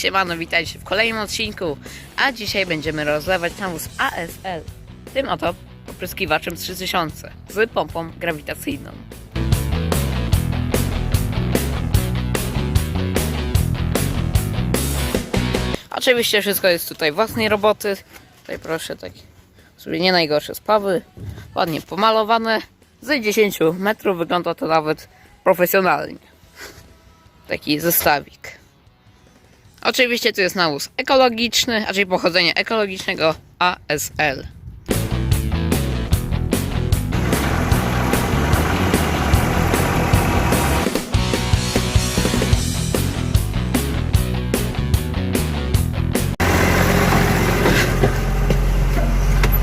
siemano, witajcie w kolejnym odcinku, a dzisiaj będziemy rozlewać nawóz ASL, tym oto opryskiwaczem 3000 z pompą grawitacyjną. Oczywiście wszystko jest tutaj własnej roboty, tutaj proszę, tak sobie nie najgorsze spawy, ładnie pomalowane, z 10 metrów wygląda to nawet profesjonalnie. Taki zestawik. Oczywiście to jest nawóz ekologiczny, a czyli pochodzenia ekologicznego ASL.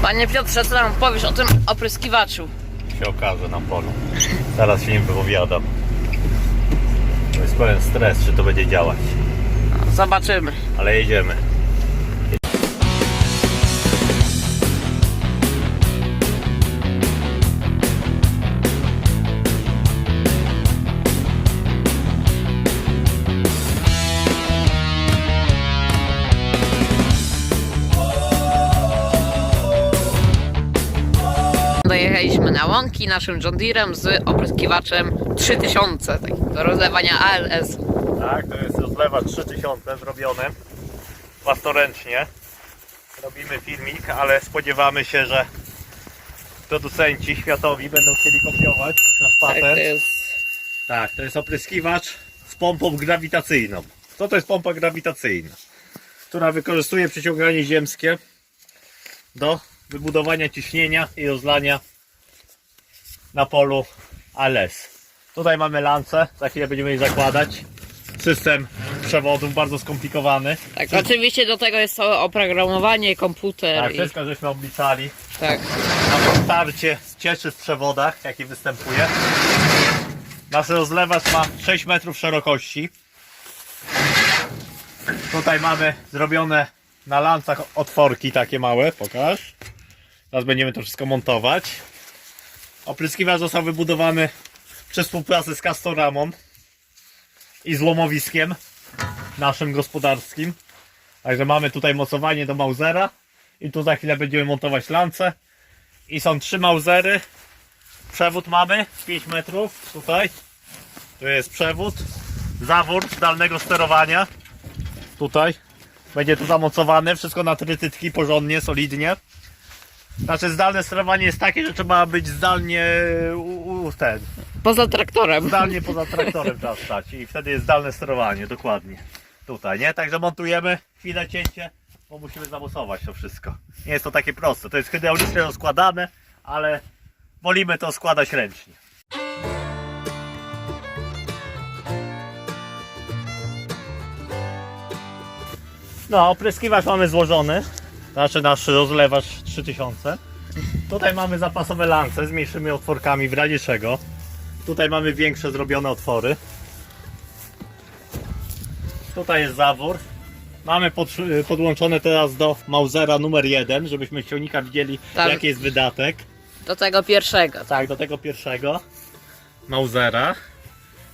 Panie Piotrze, co nam powiesz o tym opryskiwaczu? się okaże na polu. Zaraz się nim wypowiadam. To jest pełen stres, czy to będzie działać. Zobaczymy. Ale jedziemy. Dojechaliśmy na łąki naszym John Deerem z opryskiwaczem 3000 tak, do rozlewania ALS. Tak, to jest rozlewa 3000 zrobione własnoręcznie. Robimy filmik, ale spodziewamy się, że producenci światowi będą chcieli kopiować nasz Tak, to patent. jest Tak, to jest opryskiwacz z pompą grawitacyjną. Co to jest pompa grawitacyjna? Która wykorzystuje przyciąganie ziemskie do wybudowania ciśnienia i rozlania na polu ALS. Tutaj mamy lance, za chwilę będziemy jej zakładać. System przewodów bardzo skomplikowany. Tak, oczywiście do tego jest całe oprogramowanie, komputer Tak, i wszystko żeśmy obliczali. tak. na starcie cieczy w przewodach, jaki występuje. Nasz rozlewacz ma 6 metrów szerokości. Tutaj mamy zrobione na lancach otworki takie małe, pokaż. Teraz będziemy to wszystko montować. Opryskiwacz został wybudowany przy współpracy z Castoramą i złomowiskiem naszym gospodarskim. Także mamy tutaj mocowanie do Mausera i tu za chwilę będziemy montować lance. I są trzy mauzery. Przewód mamy 5 metrów tutaj. Tu jest przewód. Zawór zdalnego sterowania. Tutaj. Będzie tu zamocowany. Wszystko na trytytki porządnie, solidnie. Znaczy zdalne sterowanie jest takie, że trzeba być zdalnie u, u, ten, Poza traktorem. zdalnie poza traktorem trzeba stać i wtedy jest zdalne sterowanie, dokładnie. Tutaj, nie? Także montujemy, chwilę cięcie, bo musimy zamocować to wszystko. Nie jest to takie proste, to jest hydraulicznie rozkładane, ale wolimy to składać ręcznie. No, opryskiwacz mamy złożony, znaczy nasz rozlewacz 3000. Tutaj mamy zapasowe lance z mniejszymi otworkami w razie czego. Tutaj mamy większe zrobione otwory. Tutaj jest zawór. Mamy pod, podłączone teraz do Mausera numer 1, żebyśmy z silnika widzieli Tak. jaki jest wydatek. Do tego pierwszego. Tak, do tego pierwszego Mausera.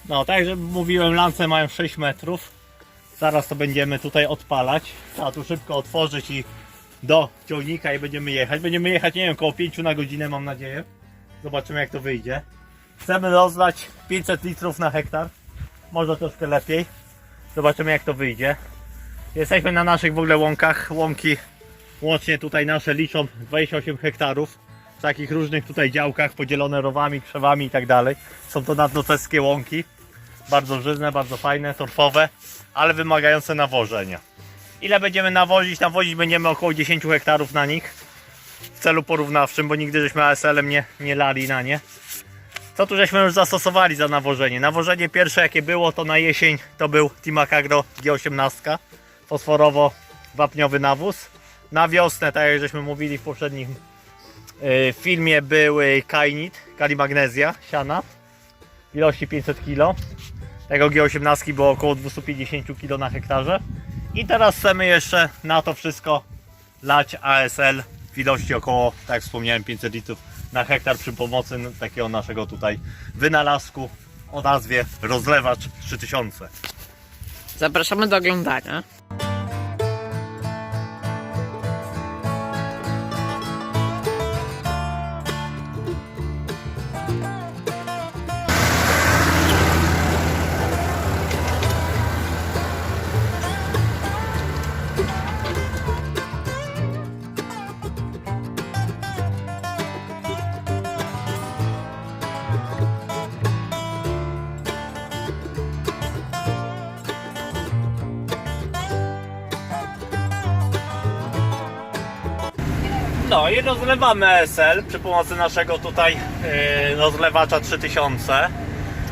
No, tak jak mówiłem, lance mają 6 metrów. Zaraz to będziemy tutaj odpalać. Trzeba tu szybko otworzyć i do ciągnika i będziemy jechać. Będziemy jechać, nie wiem, około 5 na godzinę mam nadzieję. Zobaczymy jak to wyjdzie. Chcemy rozlać 500 litrów na hektar. Może troszkę lepiej. Zobaczymy jak to wyjdzie. Jesteśmy na naszych w ogóle łąkach. Łąki łącznie tutaj nasze liczą 28 hektarów. W takich różnych tutaj działkach podzielone rowami, krzewami i tak dalej. Są to nadnoceskie łąki. Bardzo żyzne, bardzo fajne, torfowe, ale wymagające nawożenia. Ile będziemy nawozić? Nawozić będziemy około 10 hektarów na nich. W celu porównawczym, bo nigdy żeśmy ASL-em nie, nie lali na nie. Co tu żeśmy już zastosowali za nawożenie? Nawożenie pierwsze jakie było to na jesień to był Timac Agro G18 fosforowo-wapniowy nawóz. Na wiosnę, tak jak żeśmy mówili w poprzednim y, filmie były kainit, kalimagnezja, siana w ilości 500 kg. Tego G18 było około 250 kg na hektarze. I teraz chcemy jeszcze na to wszystko lać ASL w ilości około, tak jak wspomniałem, 500 litrów na hektar przy pomocy takiego naszego tutaj wynalazku o nazwie rozlewacz 3000. Zapraszamy do oglądania. No i rozlewamy ESL przy pomocy naszego tutaj yy, rozlewacza 3000.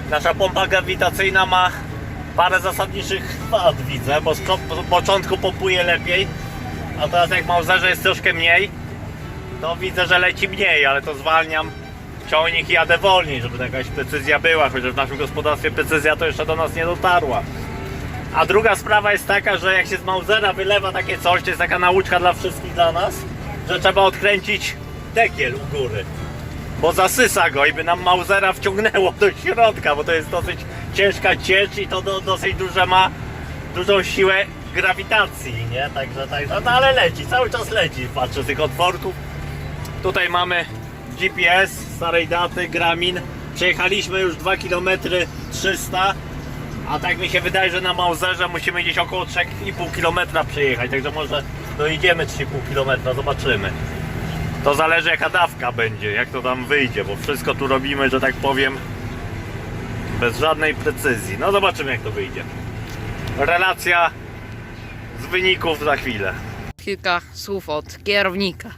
Nasza pompa grawitacyjna ma parę zasadniczych wad widzę, bo z po- po początku pompuje lepiej, a teraz jak Mauserze jest troszkę mniej, to widzę, że leci mniej, ale to zwalniam ciągnik i jadę wolniej, żeby jakaś precyzja była, chociaż w naszym gospodarstwie precyzja to jeszcze do nas nie dotarła. A druga sprawa jest taka, że jak się z Mausera wylewa takie coś, to jest taka nauczka dla wszystkich dla nas, że trzeba odkręcić dekiel u góry. Bo zasysa go i by nam Mausera wciągnęło do środka, bo to jest dosyć ciężka ciecz i to do, dosyć duże ma dużą siłę grawitacji, nie? Także tak, no, ale leci, cały czas leci, patrzę tych otworków. Tutaj mamy GPS starej daty, Gramin. Przejechaliśmy już 2 km 300, a tak mi się wydaje, że na Mauserze musimy gdzieś około 3,5 km przejechać, także może dojedziemy 3,5 km, zobaczymy. To zależy jaka dawka będzie, jak to tam wyjdzie, bo wszystko tu robimy, że tak powiem, bez żadnej precyzji. No zobaczymy jak to wyjdzie. Relacja z wyników za chwilę. Kilka słów od kierownika.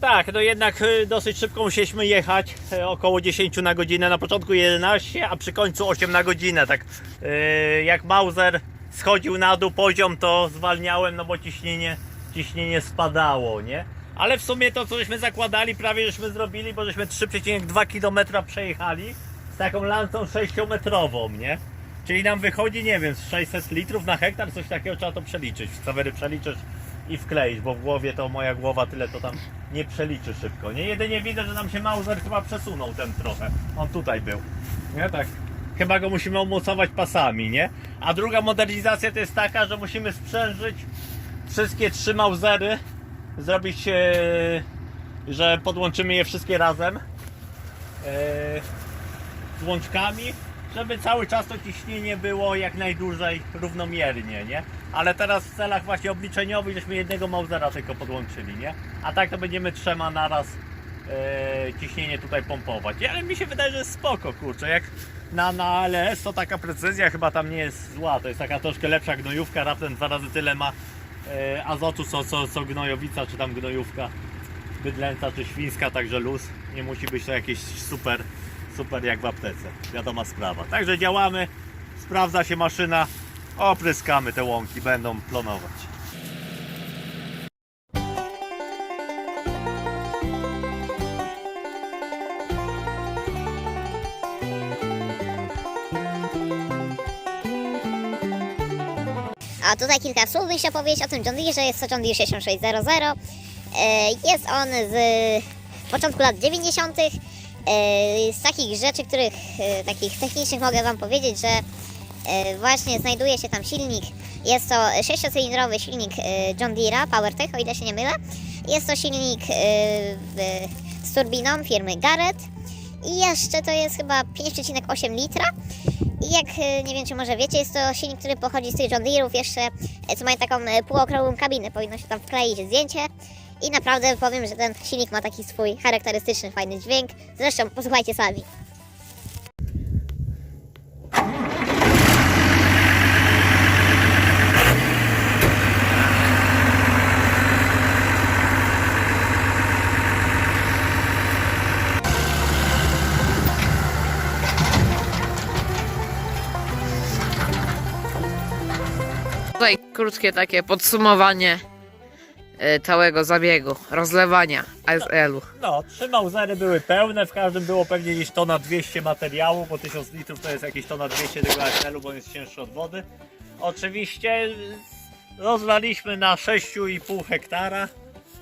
Tak, no jednak y, dosyć szybko musieliśmy jechać, y, około 10 na godzinę, na początku 11, a przy końcu 8 na godzinę, tak y, jak Mauser schodził na dół poziom, to zwalniałem, no bo ciśnienie, ciśnienie spadało, nie? Ale w sumie to, co żeśmy zakładali, prawie żeśmy zrobili, bo żeśmy 3,2 km przejechali z taką lancą 6-metrową, nie? Czyli nam wychodzi, nie wiem, z 600 litrów na hektar, coś takiego trzeba to przeliczyć. Sawery przeliczysz i wkleisz, bo w głowie to moja głowa tyle to tam nie przeliczy szybko. Nie jedynie widzę, że nam się Mauser chyba przesunął ten trochę. On tutaj był. Nie tak. Chyba go musimy umocować pasami, nie? A druga modernizacja to jest taka, że musimy sprzężyć wszystkie trzy Mausery, zrobić, e, że podłączymy je wszystkie razem e, z łączkami, żeby cały czas to ciśnienie było jak najdłużej równomiernie, nie? Ale teraz w celach właśnie obliczeniowych żeśmy jednego Mausera tylko podłączyli, nie? A tak to będziemy trzema naraz e, ciśnienie tutaj pompować. Ale mi się wydaje, że jest spoko, kurczę, jak na, na LS to taka precyzja chyba tam nie jest zła, to jest taka troszkę lepsza gnojówka, raptem dwa razy tyle ma e, azotu co, co, co gnojowica, czy tam gnojówka bydlęca czy świńska, także luz. Nie musi być to jakieś super, super jak w aptece. Wiadoma sprawa. Także działamy, sprawdza się maszyna, opryskamy te łąki, będą plonować. A tutaj kilka słów bym chciał powiedzieć o tym John Deere, jest to John Deere 6600. E, Jest on z początku lat 90. E, Z takich rzeczy, których e, takich technicznych mogę Wam powiedzieć, że właśnie znajduje się tam silnik. Jest to sześciocylindrowy silnik John Deere'a, PowerTech, o ile się nie mylę. Jest to silnik z turbiną firmy Garrett. I jeszcze to jest chyba 5,8 litra. I jak e, nie wiem, czy może wiecie, jest to silnik, który pochodzi z tych John Deere'ów jeszcze, e, co mają taką e, półokrągłą kabinę. Powinno się tam wkleić zdjęcie. I naprawdę powiem, że ten silnik ma taki swój charakterystyczny, fajny dźwięk. Zresztą posłuchajcie sami. Tutaj krótkie takie podsumowanie e, całego zabiegu, rozlewania ASL-u. No, trzy Mausery były pełne, w każdym było pewnie gdzieś tona 200 materiału, bo 1000 litrów to jest jakieś tona 200 tego ASL-u, bo jest cięższy od wody. Oczywiście y, rozlaliśmy na 6,5 hektara.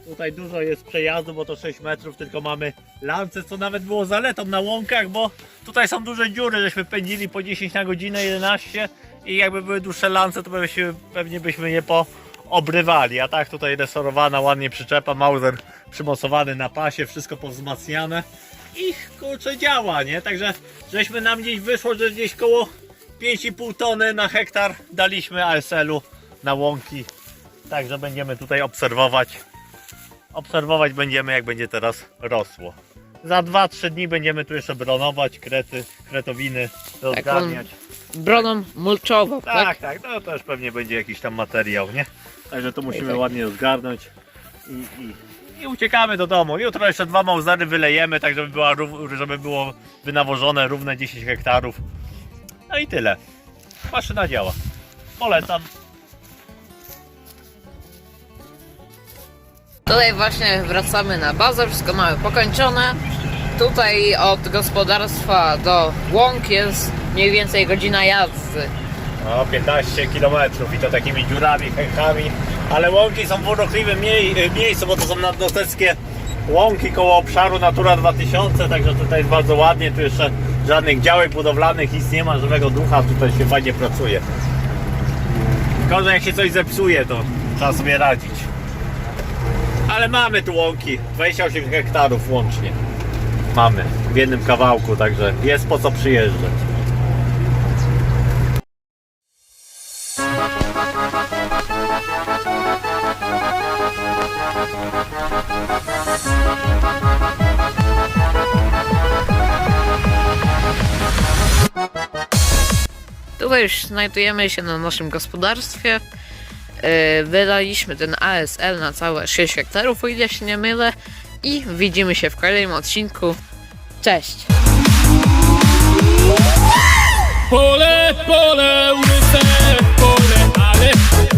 Tutaj dużo jest przejazdu, bo to 6 metrów, tylko mamy lance, co nawet było zaletą na łąkach, bo tutaj są duże dziury, żeśmy pędzili po 10 na godzinę, 11 i jakby były dłuższe lance, to pewnie, byśmy nie poobrywali. A tak tutaj resorowana, ładnie przyczepa, Mauser przymocowany na pasie, wszystko powzmacniane i kurczę działa, nie? Także żeśmy nam gdzieś wyszło, że gdzieś koło 5,5 tony na hektar daliśmy ASL-u na łąki. Także będziemy tutaj obserwować. Obserwować będziemy jak będzie teraz rosło. Za 2-3 dni będziemy tu jeszcze bronować, krety, kretowiny rozgarniać. Broną mulczową, tak? Tak, tak, no też pewnie będzie jakiś tam materiał, nie? Także to musimy tak. ładnie rozgarnąć i, i i uciekamy do domu. Jutro jeszcze dwa mauzery wylejemy, tak żeby, była, żeby było wynawożone równe 10 hektarów. No i tyle. Maszyna działa. Polecam. Tutaj właśnie wracamy na bazę, wszystko mamy pokończone. Tutaj od gospodarstwa do łąk jest mniej więcej godzina jazdy. No, 15 km i to takimi dziurami, hechami. Ale łąki są w urokliwym mie- miejscu, bo to są nadnoteckie łąki koło obszaru Natura 2000, także tutaj jest bardzo ładnie. Tu jeszcze żadnych działek budowlanych, nic nie ma, żywego ducha, tutaj się fajnie pracuje. Gorzej jak się coś zepsuje, to trzeba sobie radzić. Ale mamy tu łąki, 28 hektarów łącznie. Mamy w jednym kawałku, także jest po co przyjeżdżać. Tutaj już znajdujemy się na naszym gospodarstwie. Yy, Wydaliśmy ten ASL na całe 6 hektarów, o ile się nie mylę i widzimy się w kolejnym odcinku. Cześć! Pole, pole, łyse, pole, ale...